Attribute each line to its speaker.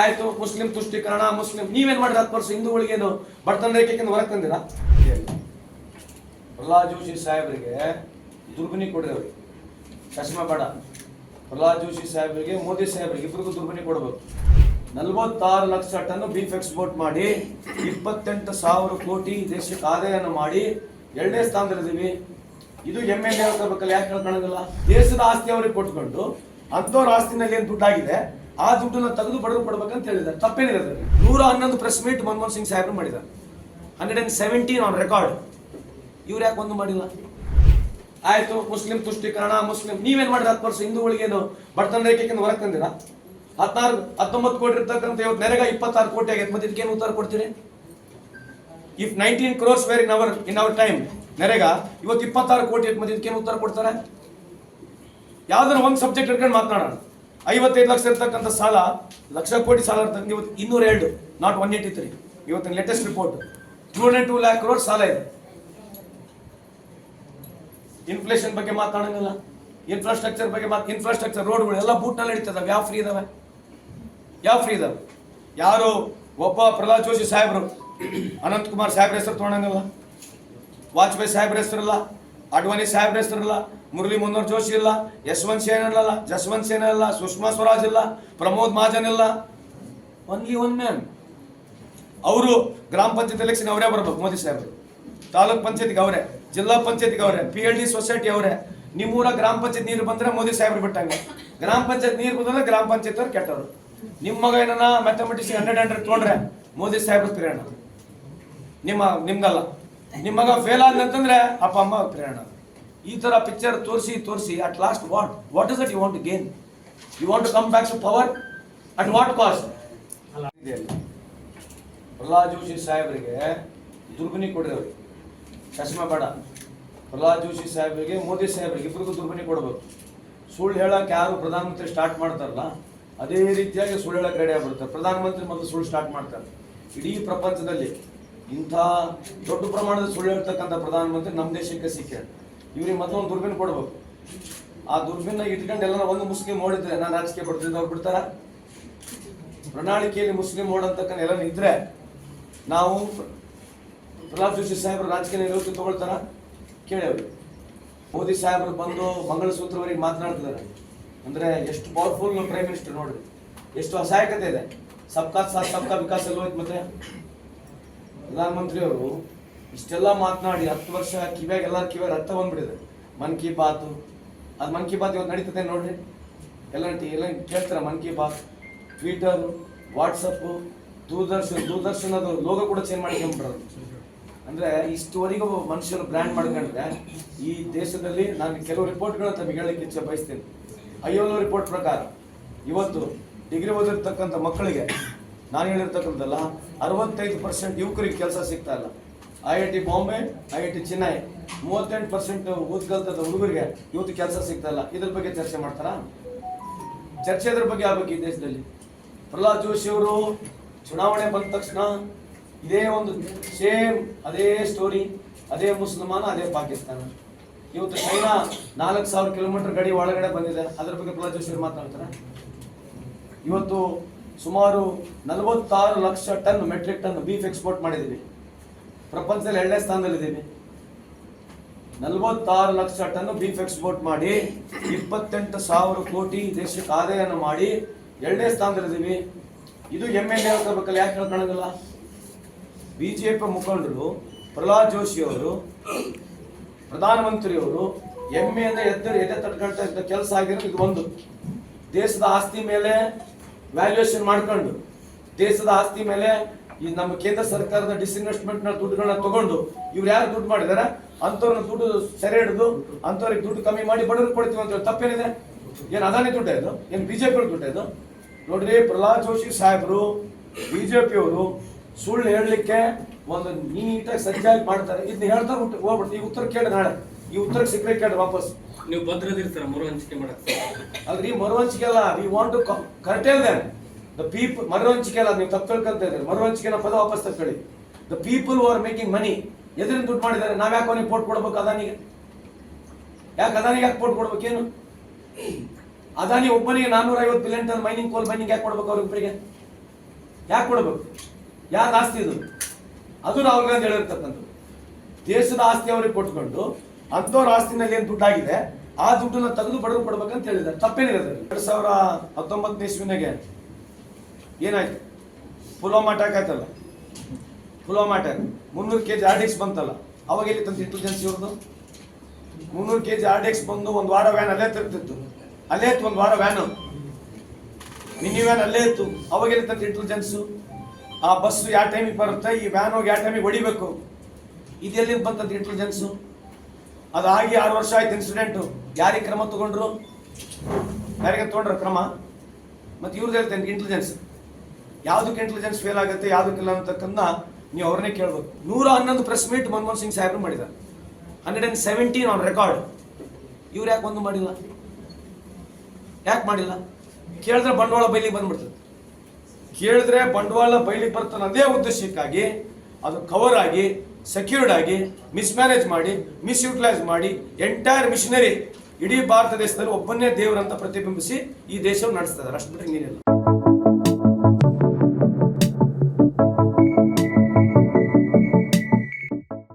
Speaker 1: ಆಯ್ತು, Muslim ತುಷ್ಟೀಕರಣ Muslim. ನೀವೇನ್ ಮಾಡಿದ್ರೆ ಹತ್ತು ವರ್ಷ ಹಿಂದೂಗಳಿಗೇನು ಬಡತನ ರೇಖೆಯಿಂದ ಹೊರಗೆ ತಂದಿರಾ? ಪ್ರಹ್ಲಾದ್ ಜೋಶಿ ಸಾಹೇಬರಿಗೆ ದುರ್ಬಿನಿ ಕೊಡ್ರಿ ಅವ್ರಿಗೆ. ಚಶ್ಮಾ ಬೇಡ. ಪ್ರಹ್ಲಾದ್ ಜೋಶಿ ಸಾಹೇಬರಿಗೆ, ಮೋದಿ ಸಾಹೇಬರಿಗೆ ಇಬ್ಬರಿಗೂ ದುರ್ಬಿನಿ ಕೊಡಬೇಕು. ನಲ್ವತ್ತಾರು ಲಕ್ಷ ಟನ್ ಬೀಫ್ ಎಕ್ಸ್ಪೋರ್ಟ್ ಮಾಡಿ, ಇಪ್ಪತ್ತೆಂಟು ಸಾವಿರ ಕೋಟಿ ದೇಶಕ್ಕೆ ಆದಾಯನ ಮಾಡಿ ಎರಡನೇ ಸ್ಥಾನದಲ್ಲಿದ್ದೀವಿ. ಇದು ಎಂ ಎಲ್ ಎ ಯಾಕೆ ಹೇಳ್ಕೊಳ್ಳೋದಿಲ್ಲ ದೇಶದ ಆಸ್ತಿ ಅವ್ರಿಗೆ ಕೊಟ್ಕೊಂಡು, ಅಂಥವ್ರ ಆಸ್ತಿನಲ್ಲಿ ಏನು ದುಡ್ಡಾಗಿದೆ? ಆ ದುಡ್ಡನ್ನ ತೆಗೆದು ಬಡವರು ಕೊಡ್ಬೇಕಂತ ಹೇಳಿದ್ದಾರೆ. ತಪ್ಪೇನಿದೆ ನೂರ ಹನ್ನೊಂದು ಪ್ರೆಸ್ ಮೀಟ್ ಮನಮೋಹನ್ ಸಿಂಗ್ ಸಾಹೇಬ್ರು ಮಾಡಿದ್ದಾರೆ. Hundred and seventeen on record ಇವ್ರು ಯಾಕೆ ಒಂದು ಮಾಡಿಲ್ಲ? ಆಯ್ತು, ಮುಸ್ಲಿಂ ತುಷ್ಟೀಕರಣ ಮುಸ್ಲಿಂ, ನೀವೇನು ಮಾಡಿದ್ರೆ ಹತ್ತು ವರ್ಷ ಹಿಂದೂಗಳಿಗೇನು ಬಡತನ ರೇಖೆಗೆ ಹೊರಗೆ ತಂದಿರಾ? ಹದಿನಾರು, ಹತ್ತೊಂಬತ್ತು ಕೋಟಿ ಇರ್ತಕ್ಕಂಥ ಇವತ್ತು ನೆರೆಗ ಇಪ್ಪತ್ತಾರು ಕೋಟಿ ಆಗೈತೆ. ಮತ್ತೆ ಇದಕ್ಕೇನು ಉತ್ತರ ಕೊಡ್ತೀರಿ? If nineteen crores were in our in our time NREGA, ಇವತ್ತು ಇಪ್ಪತ್ತಾರು ಕೋಟಿ ಐತೆ. ಮತ್ತೆ ಇದಕ್ಕೇನು ಉತ್ತರ ಕೊಡ್ತಾರೆ? ಯಾವ್ದಾರ ಒಂದು ಸಬ್ಜೆಕ್ಟ್ ಇಟ್ಕೊಂಡು ಮಾತನಾಡೋಣ. ಐವತ್ತೈದು ಲಕ್ಷ ಇರ್ತಕ್ಕಂಥ ಸಾಲ, ಲಕ್ಷ ಕೋಟಿ ಸಾಲ ಇರ್ತಕ್ಕಂಥ ಇವತ್ತು ಇನ್ನೂರ ಎರಡು ನಾಟ್ ಒನ್ ಏಯ್ಟಿ ತ್ರೀ ಇವತ್ತಿನ latest report two hundred two lakh crore ಸಾಲ ಇದೆ. ಇನ್ಫ್ಲೇಷನ್ ಬಗ್ಗೆ ಮಾತಾಡೋಂಗಿಲ್ಲ. ಇನ್ಫ್ರಾಸ್ಟ್ರಕ್ಚರ್ ಬಗ್ಗೆ ಮಾತು ಇನ್ಫ್ರಾಸ್ಟ್ರಕ್ಚರ್ ರೋಡ್ಗಳು ಎಲ್ಲ ಬೂಟ್ನಲ್ಲಿ ನಡೀತದೆ. ಯಾವ ಫ್ರೀ ಇದಾವೆ? ಯಾವ ಫ್ರೀ ಇದಾವೆ? ಯಾರು? ಒಬ್ಬ ಪ್ರಹ್ಲಾದ್ ಜೋಶಿ ಸಾಹೇಬರು. ಅನಂತ್ ಕುಮಾರ್ ಸಾಹೇಬ್ರ ಹೆಸರು ತೊಗೊಳಂಗಿಲ್ಲ ವಾಜಪೇಯಿ ಸಾಹೇಬ್ರ ಹೆಸರಿಲ್ಲ. ಅಡ್ವಾಣಿ ಸಾಹೇಬ್ರ ಹೆಸರಿಲ್ಲ ಮುರಳಿ ಮನೋಹರ್ ಜೋಶಿ ಇಲ್ಲ ಯಶವಂತ್ ಸೇನ್ ಇರಲ್ಲ ಜಸ್ವಂತ್ ಸೇನ್ ಇಲ್ಲ ಸುಷ್ಮಾ ಸ್ವರಾಜ್ ಇಲ್ಲ ಪ್ರಮೋದ್ ಮಹಾಜನ್ ಇಲ್ಲ. ಒನ್ಲಿ ಒನ್ ಮ್ಯಾನ್ ಅವರು ಗ್ರಾಮ ಪಂಚಾಯತ್ ಎಲೆಕ್ಷನ್ ಅವರೇ ಬರ್ಬೇಕು ಮೋದಿ ಸಾಹೇಬರು. ತಾಲೂಕ್ ಪಂಚಾಯತ್ಗೆ ಅವರೇ ಜಿಲ್ಲಾ ಪಂಚಾಯತ್ಗೆ ಅವರೇ ಪಿ ಎಲ್ ಡಿ ಸೊಸೈಟಿ ಅವರೇ. ನಿಮ್ಮೂರ ಗ್ರಾಮ ಪಂಚಾಯತ್ ನೀರು ಬಂದ್ರೆ ಮೋದಿ ಸಾಹೇಬ್ರು ಬಿಟ್ಟಂಗೆ. ಗ್ರಾಮ ಪಂಚಾಯತ್ ನೀರು ಬಂದ್ರೆ ಗ್ರಾಮ ಪಂಚಾಯತ್ ಅವ್ರು ಕೆಟ್ಟವರು. ನಿಮ್ಮ ಮಗ ಏನನ ಮ್ಯಾಥಮೆಟಿಕ್ಸ್ ಹಂಡ್ರೆಡ್ ಹಂಡ್ರೆಡ್ ತೊಗೊಂಡ್ರೆ ಮೋದಿ ಸಾಹೇಬ್ರು ಪ್ರೇರಣ ನಿಮ್ಮ ನಿಮ್ಗಲ್ಲ. ನಿಮ್ಮ ಮಗ ಫೇಲ್ ಆದ್ನಂತಂದ್ರೆ ಅಪ್ಪ ಅಮ್ಮ ಪ್ರೇರಣ ಈ ತರ ಪಿಕ್ಚರ್ ತೋರಿಸಿ ತೋರಿಸಿ at last what what is it you want to gain you want to come back to power at what cost Pralhad Joshi ಸಾಹೇಬರಿಗೆ ದುರ್ಬಿನಿ ಕೊಡ್ರಿ ಚಶ್ಮೆ ಚಶ್ಮಾ ಬೇಡ. ಪ್ರಹ್ಲಾದ್ ಜೋಶಿ ಸಾಹೇಬರಿಗೆ ಮೋದಿ ಸಾಹೇಬರಿಗೆ ಇಬ್ಬರಿಗೂ ದುರ್ಬಿನಿ ಕೊಡಬೇಕು. ಸುಳ್ಳು ಹೇಳಕ್ಕೆ ಯಾರು ಪ್ರಧಾನಮಂತ್ರಿ ಸ್ಟಾರ್ಟ್ ಮಾಡ್ತಾರಲ್ಲ ಅದೇ ರೀತಿಯಾಗಿ ಸುಳ್ಳು ಹೇಳಕ್ಕೆ ರೆಡಿ ಆಗ್ಬಿಡ್ತಾರೆ ಪ್ರಧಾನಮಂತ್ರಿ ಮೊದಲು ಸುಳ್ಳು ಸ್ಟಾರ್ಟ್ ಮಾಡ್ತಾರೆ. ಇಡೀ ಪ್ರಪಂಚದಲ್ಲಿ ಇಂಥ ದೊಡ್ಡ ಪ್ರಮಾಣದ ಸುಳ್ಳು ಹೇಳ್ತಕ್ಕಂಥ ಪ್ರಧಾನಮಂತ್ರಿ ನಮ್ಮ ದೇಶಕ್ಕೆ ಸಿಕ್ಕ. ಇವ್ರಿಗೆ ಮತ್ತೊಂದು ದುರ್ಬಿನ್ ಕೊಡ್ಬೇಕು. ಆ ದುರ್ಬಿನ್ನ ಇಟ್ಕೊಂಡು ಎಲ್ಲ ಒಂದು ಮುಸ್ಲಿಂ ಮಾಡಿದ್ರೆ ನಾನು ರಾಜಕೀಯ ಪಡ್ತಿದ್ದ ಅವ್ರು ಬಿಡ್ತಾರ? ಪ್ರಣಾಳಿಕೆಯಲ್ಲಿ ಮುಸ್ಲಿಂ ಓಡಂತಕ್ಕಂಥ ಎಲ್ಲ ಇದ್ರೆ ನಾವು ಪ್ರಹ್ಲಾದ್ ಜೋಶಿ ಸಾಹೇಬ್ರ ರಾಜಕೀಯ ನಿವೃತ್ತಿ ತಗೊಳ್ತಾರ? ಕೇಳಿ ಅವರು. ಮೋದಿ ಸಾಹೇಬರು ಬಂದು ಮಂಗಳಸೂತ್ರವರೆಗೆ ಮಾತನಾಡ್ತಿದ್ದಾರೆ. ಅಂದ್ರೆ ಎಷ್ಟು ಪವರ್ಫುಲ್ ಪ್ರೈಮ್ ಮಿನಿಸ್ಟರ್ ನೋಡ್ರಿ. ಎಷ್ಟು ಅಸಹಾಯಕತೆ ಇದೆ. ಸಬ್ಕಾ ಸಾಥ್, ಸಬ್ಕಾ ವಿಕಾಸ್ ಎಲ್ಲ ಹೋಯ್ತು ಮತ್ತೆ. ಪ್ರಧಾನಮಂತ್ರಿ ಅವರು ಇಷ್ಟೆಲ್ಲ ಮಾತನಾಡಿ ಹತ್ತು ವರ್ಷ ಕಿವ್ಯಾಗ ಎಲ್ಲರ ಕಿವ್ಯಾಗ ರಕ್ತ ಬಂದ್ಬಿಟ್ಟಿದೆ. ಮನ್ ಕಿ ಬಾತ್. ಅದು ಮನ್ ಕಿ ಬಾತ್ ಇವತ್ತು ನಡೀತದೆ ನೋಡ್ರಿ. ಎಲ್ಲಂಟಿ ಎಲ್ಲ ಕೇಳ್ತಾರೆ ಮನ್ ಕಿ ಬಾತ್? ಟ್ವಿಟರ್ ವಾಟ್ಸಪ್ಪು ದೂರದರ್ಶನ್ ದೂರದರ್ಶನದ ಲೋಗೋ ಕೂಡ ಚೇಂಜ್ ಮಾಡ್ಕೊಂಡ್ಬಿಡೋದು ಅಂದ್ರೆ ಇಷ್ಟುವರೆಗೂ ಮನುಷ್ಯರು ಬ್ರ್ಯಾಂಡ್ ಮಾಡ್ಕೊಂಡ್ರೆ ಈ ದೇಶದಲ್ಲಿ ನಾನು ಕೆಲವು ರಿಪೋರ್ಟ್ಗಳನ್ನ ತಮಗೆ ಹೇಳಕ್ಕೆ ಇಚ್ಛೆ ಬಯಸ್ತೇನೆ. ಐವತ್ತು ರಿಪೋರ್ಟ್ ಪ್ರಕಾರ, ಇವತ್ತು ಡಿಗ್ರಿ ಓದಿರ್ತಕ್ಕಂಥ ಮಕ್ಕಳಿಗೆ ನಾನು ಹೇಳಿರ್ತಕ್ಕಂಥಲ್ಲ ಅರವತ್ತೈದು ಪರ್ಸೆಂಟ್ ಯುವಕರಿಗೆ ಕೆಲಸ ಸಿಗ್ತಾ ಇಲ್ಲ. I I T Bombay, I I T Chennai, ಮೂವತ್ತೆಂಟು ಪರ್ಸೆಂಟ್ ಓದ್ಕಲ್ತದ ಹುಡುಗರಿಗೆ ಇವತ್ತು ಕೆಲಸ ಸಿಗ್ತಾ ಇಲ್ಲ. ಇದ್ರ ಬಗ್ಗೆ ಚರ್ಚೆ ಮಾಡ್ತಾರಾ? ಚರ್ಚೆ ಇದ್ರ ಬಗ್ಗೆ ಆಗ್ಬೇಕು ಈ ದೇಶದಲ್ಲಿ. ಪ್ರಹ್ಲಾದ್ ಜೋಶಿ ಅವರು ಚುನಾವಣೆ ಬಂದ ತಕ್ಷಣ ಇದೇ ಒಂದು ಸೇಮ್ ಅದೇ ಸ್ಟೋರಿ ಅದೇ ಮುಸಲ್ಮಾನ, ಅದೇ ಪಾಕಿಸ್ತಾನ. ಇವತ್ತು ಚೈನಾ ನಾಲ್ಕು ಸಾವಿರ ಕಿಲೋಮೀಟರ್ ಗಡಿ ಒಳಗಡೆ ಬಂದಿದೆ. ಅದ್ರ ಬಗ್ಗೆ ಪ್ರಹ್ಲಾದ್ ಜೋಶಿ ಅವರು ಮಾತಾಡ್ತಾರೆ? ಇವತ್ತು ಸುಮಾರು ನಲವತ್ತಾರು lakh ton metric ton beef export ಮಾಡಿದ್ದೀವಿ ಪ್ರಪಂಚದಲ್ಲಿ ಎರಡನೇ ಸ್ಥಾನದಲ್ಲಿದ್ದೀವಿ ನಲವತ್ತಾರು ಲಕ್ಷ ಟನ್ ಬೀಫ್ ಎಕ್ಸ್ಪೋರ್ಟ್ ಮಾಡಿ, ಇಪ್ಪತ್ತೆಂಟು ಸಾವಿರ ಕೋಟಿ ದೇಶಕ್ಕೆ ಆದಾಯನ ಮಾಡಿ ಎರಡನೇ ಸ್ಥಾನದಲ್ಲಿದ್ದೀವಿ ಇದು ಎಂ ಎಲ್ ಎ ಯಾಕೆ ಹೇಳ್ಕೊಳಂಗಿಲ್ಲ ಬಿಜೆಪಿ ಮುಖಂಡರು ಪ್ರಹ್ಲಾದ್ ಜೋಶಿಯವರು ಪ್ರಧಾನಮಂತ್ರಿಯವರು ಪ್ರಧಾನಮಂತ್ರಿಯವರು ಎಮ್ಮೆಯಿಂದ ಎದ್ದರು ಎದೆ ತಟ್ಕೊಳ್ತಾ ಇದ್ದ ಕೆಲಸ ಆಗಿರೋದು ಇದು ಒಂದು. ದೇಶದ ಆಸ್ತಿ ಮೇಲೆ ವ್ಯಾಲ್ಯೂಯೇಷನ್ ಮಾಡ್ಕೊಂಡು ದೇಶದ ಆಸ್ತಿ ಮೇಲೆ ಈ ನಮ್ಮ ಕೇಂದ್ರ ಸರ್ಕಾರದ ಡಿಸ್ಇನ್ವೆಸ್ಟ್ಮೆಂಟ್ನ ದುಡ್ಡುಗಳನ್ನ ತಗೊಂಡು ಇವ್ರು ಯಾರು ದುಡ್ಡು ಮಾಡಿದಾರೆ? ಅಂಥವ್ರನ್ನ ದುಡ್ಡು ಸೆರೆ ಹಿಡಿದು ಅಂಥವ್ರಿಗೆ ದುಡ್ಡು ಕಮ್ಮಿ ಮಾಡಿ ಬಡವ್ರಿಗೆ ಕೊಡ್ತೀವಿ ಅಂತ ತಪ್ಪೇನಿದೆ? ಏನು ಅದಾನಿ ದುಡ್ಡ ಇದು ಏನು ಬಿಜೆಪಿ ದುಡ್ಡ ಇದು ನೋಡ್ರಿ ಪ್ರಹ್ಲಾದ್ ಜೋಶಿ ಸಾಹೇಬರು, ಬಿಜೆಪಿಯವರು ಸುಳ್ಳು ಹೇಳಲಿಕ್ಕೆ ಒಂದು ನೀಟಾಗಿ ಸಜ್ಜಾಗಿ ಮಾಡ್ತಾರೆ. ಇದನ್ನ ಹೇಳ್ತಾರೆ ಹೋಗ್ಬಿಡ್ತು. ಈ ಉತ್ತರ ಕೇಳಿ ನಾಳೆ. ಈ ಉತ್ತರ ಸಿಕ್ಕರೆ ಕೇಳಿ ವಾಪಸ್.
Speaker 2: ನೀವು ಭದ್ರದಿರ್ತೀರ ಮರುಹಂಚಿಕೆ ಮಾಡಕ್ಕೆ.
Speaker 1: ಅಲ್ರಿ ಮರುವಂಚಿಕೆ ಅಲ್ಲ we want to curtail then the people ಮರುಹಂಚಿಕೆ ಅಲ್ಲ ನೀವು ತಪ್ಪು ತಿಳ್ಕೊಂತ ಇದ್ದೀರಿ. ಮರುವಂಚಿಕೆನ ಪದ ವಾಪಸ್ ತಗೊಳ್ಳಿ the people are making money ಎದರಿಂದ ದುಡ್ಡು ಮಾಡಿದ್ದಾರೆ ನಾವು ಯಾಕೆ ಅವನಿಗೆ ಪೋಟ್ ಕೊಡ್ಬೇಕು ಅದಾನಿಗೆ? ಯಾಕೆ ಅದಾನಿಗೆ ಯಾಕೆ ಪೋಟ್ ಕೊಡ್ಬೇಕೇನು ಅದಾನಿ ಒಬ್ಬನಿಗೆ ನಾನ್ನೂರ ಐವತ್ತು billion ton mining coal mining ಯಾಕೆ ಕೊಡ್ಬೇಕು ಅವ್ರಿಬ್ಬರಿಗೆ ಯಾಕೆ ಕೊಡಬೇಕು? ಯಾರ ಆಸ್ತಿ ಇದು ಅದು ರಾಹುಲ್ ಗಾಂಧಿ ಹೇಳಿರ್ತಕ್ಕಂಥದ್ದು. ದೇಶದ ಆಸ್ತಿ ಅವರಿಗೆ ಕೊಟ್ಕೊಂಡು ಅಂಥವ್ರ ಆಸ್ತಿನಲ್ಲಿ ಏನು ದುಡ್ಡಾಗಿದೆ, ಆ ದುಡ್ಡನ್ನ ತೆಗೆದು ಬಡವರು ಕೊಡ್ಬೇಕಂತ ಹೇಳಿದ್ದಾರೆ. ತಪ್ಪೇನಿದೆ ಎರಡ್ ಸಾವಿರ ಹತ್ತೊಂಬತ್ತನೇ ಇಸ್ವಿನಾಗೆ ಏನಾಯ್ತು? ಪುಲ್ವಾಮಾ ಅಟ್ಯಾಕ್ ಆಯ್ತಲ್ಲ? ಪುಲ್ವಾಮಾ ಅಟ್ಯಾಕ್ ಮುನ್ನೂರು K G R D X ಬಂತಲ್ಲ? ಅವಾಗ ಎಲ್ಲಿ ತಂತು ಇಂಟೆಲಿಜೆನ್ಸ್ ಇವ್ರದ್ದು? ಮುನ್ನೂರು K G R D X ಬಂದು ಒಂದು ವಾರ ವ್ಯಾನ್ ಅಲ್ಲೇ ತಿರ್ತಿತ್ತು ಅಲ್ಲೇ ಇತ್ತು ಒಂದು ವಾರ ವ್ಯಾನು ಮಿನಿ ವ್ಯಾನ್ ಅಲ್ಲೇ ಇತ್ತು. ಅವಾಗ ಎಲ್ಲಿ ತಂತು ಇಂಟೆಲಿಜೆನ್ಸು ಆ ಬಸ್ಸು ಯಾವ ಟೈಮಿಗೆ ಬರುತ್ತೆ? ಈ ವ್ಯಾನ್ ಹೋಗಿ ಯಾವ ಟೈಮಿಗೆ ಹೊಡಿಬೇಕು? ಇದೆಲ್ಲಿಂದ ಬಂತದ್ದು ಇಂಟೆಲಿಜೆನ್ಸು ಅದಾಗಿ ಆರು ವರ್ಷ ಆಯ್ತು ಇನ್ಸಿಡೆಂಟು ಯಾರಿಗೆ ಕ್ರಮ ತಗೊಂಡ್ರು? ಯಾರಿಗೆ ತೊಗೊಂಡ್ರು ಕ್ರಮ? ಮತ್ತೆ ಇವ್ರದ್ದು ಹೇಳ್ತೇನೆ ಇಂಟೆಲಿಜೆನ್ಸ್ ಯಾವುದಕ್ಕೆ ಇಂಟೆಲಿಜೆನ್ಸ್ ಫೇಲ್ ಆಗುತ್ತೆ ಯಾವುದಕ್ಕಿಲ್ಲ ಅಂತಕ್ಕಂಥ ನೀವು ಅವ್ರನ್ನೇ ಕೇಳ್ಬೇಕು. ನೂರ ಹನ್ನೊಂದು ಪ್ರೆಸ್ ಮೀಟ್ ಮನಮೋಹನ್ ಸಿಂಗ್ ಸಾಹೇಬ್ರು ಮಾಡಿದ್ದಾರೆ. Hundred and seventeen on record ಇವ್ರು ಯಾಕೆ ಒಂದು ಮಾಡಿಲ್ಲ? ಯಾಕೆ ಮಾಡಿಲ್ಲ? ಕೇಳಿದ್ರೆ ಬಂಡವಾಳ ಬೈಲಿಗೆ ಬಂದ್ಬಿಡ್ತದೆ. ಕೇಳಿದ್ರೆ ಬಂಡವಾಳ ಬೈಲಿಗೆ ಬರ್ತಾನೆ ಅದೇ ಉದ್ದೇಶಕ್ಕಾಗಿ ಅದು ಕವರ್ ಆಗಿ ಸೆಕ್ಯೂರ್ಡ್ ಆಗಿ ಮಿಸ್ಮ್ಯಾನೇಜ್ ಮಾಡಿ ಮಿಸ್ಯುಟಿಲೈಸ್ ಮಾಡಿ ಎಂಟೈರ್ ಮಿಷನರಿ ಇಡೀ ಭಾರತ ದೇಶದಲ್ಲಿ ಒಬ್ಬನೇ ದೇವರಂತ ಪ್ರತಿಬಿಂಬಿಸಿ ಈ ದೇಶವನ್ನು ನಡೆಸ್ತಾರೆ ಅಷ್ಟು ಬಿಟ್ಟರೆ